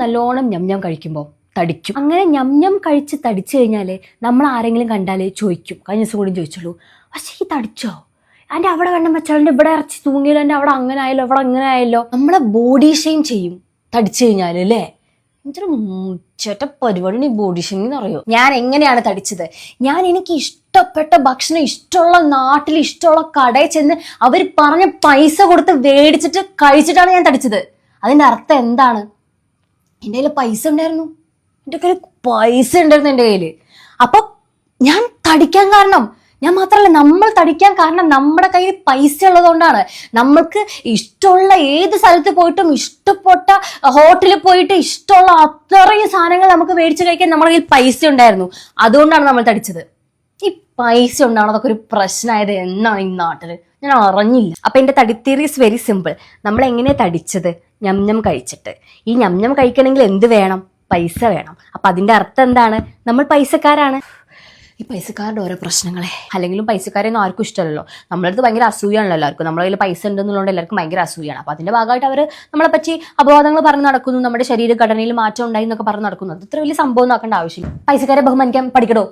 നല്ലോണം ഞം ഞം കഴിക്കുമ്പോൾ തടിക്കും. അങ്ങനെ ഞം ഞം കഴിച്ച് തടിച്ചു കഴിഞ്ഞാൽ നമ്മൾ ആരെങ്കിലും കണ്ടാൽ ചോദിക്കും. കഴിഞ്ഞ ദിവസം കൂടി ചോദിച്ചുള്ളൂ പക്ഷേ ഈ തടിച്ചോ? എന്റെ അവിടെ വേണം വെച്ചാൽ ഇവിടെ ഇറച്ചി തൂങ്ങിയല്ലോ എന്റെ അവിടെ അങ്ങനെ ആയല്ലോ അവിടെ അങ്ങനെ ആയല്ലോ നമ്മളെ ബോഡി ഷെയിം ചെയ്യും തടിച്ചു കഴിഞ്ഞാൽ അല്ലേ? ചേട്ട പരിപാടി ഈ ബോഡി ഷെയിം എന്ന് പറയോ ഞാൻ എങ്ങനെയാണ് തടിച്ചത്? ഞാൻ എനിക്ക് ഇഷ്ടപ്പെട്ട ഭക്ഷണം ഇഷ്ടമുള്ള നാട്ടിൽ ഇഷ്ടമുള്ള കടയിൽ ചെന്ന് അവർ പറഞ്ഞ പൈസ കൊടുത്ത് മേടിച്ചിട്ട് കഴിച്ചിട്ടാണ് ഞാൻ തടിച്ചത്. അതിന്റെ അർത്ഥം എന്താണ്? എന്റെ കയ്യിൽ പൈസ ഉണ്ടായിരുന്നു. എന്റെ കയ്യിൽ പൈസ ഉണ്ടായിരുന്നു എന്റെ കയ്യിൽ അപ്പൊ ഞാൻ തടിക്കാൻ കാരണം ഞാൻ മാത്രമല്ല നമ്മൾ തടിക്കാൻ കാരണം നമ്മുടെ കയ്യിൽ പൈസ ഉള്ളതുകൊണ്ടാണ്. നമ്മൾക്ക് ഇഷ്ടമുള്ള ഏത് സ്ഥലത്ത് പോയിട്ടും ഇഷ്ടപ്പെട്ട ഹോട്ടലിൽ പോയിട്ട് ഇഷ്ടമുള്ള അത്രയും സാധനങ്ങൾ നമുക്ക് മേടിച്ച് കഴിക്കാൻ നമ്മുടെ കയ്യിൽ പൈസ ഉണ്ടായിരുന്നു. അതുകൊണ്ടാണ് നമ്മൾ തടിച്ചത്. ഈ പൈസ ഉണ്ടാണ് അതൊക്കെ ഒരു പ്രശ്നമായത് എന്നാണ് ഈ നാട്ടിൽ ഞാൻ അറിഞ്ഞില്ല. അപ്പൊ എന്റെ തടിത്തേറി ഇസ് വെരി സിമ്പിൾ നമ്മൾ എങ്ങനെ തടിച്ചത്? ഞം ഞം കഴിച്ചിട്ട്. ഈ ഞം ഞം കഴിക്കണമെങ്കിൽ എന്ത് വേണം? പൈസ വേണം. അപ്പൊ അതിന്റെ അർത്ഥം എന്താണ്? നമ്മൾ പൈസക്കാരാണ്. ഈ പൈസക്കാരുടെ ഓരോ പ്രശ്നങ്ങളെ. അല്ലെങ്കിലും പൈസക്കാരെയൊന്നും ആർക്കും ഇഷ്ടമല്ലല്ലോ. നമ്മളെ അടുത്ത് ഭയങ്കര അസൂയാണല്ലോ എല്ലാവർക്കും. നമ്മളെ കയ്യിൽ പൈസ ഉണ്ടെന്നുള്ളതുകൊണ്ട് എല്ലാവർക്കും ഭയങ്കര അസൂയാണ് അപ്പൊ അതിന്റെ ഭാഗമായിട്ട് അവർ നമ്മളെ പറ്റി അപവാദങ്ങൾ പറഞ്ഞു നടക്കുന്നു. നമ്മുടെ ശരീരഘടനയിൽ മാറ്റം ഉണ്ടായി എന്നൊക്കെ പറഞ്ഞു നടക്കുന്നു. അത് ഇത്ര വലിയ സംഭവം നോക്കേണ്ട ആവശ്യമില്ല. പൈസക്കാരെ ബഹുമാനിക്കാൻ പഠിക്കടോ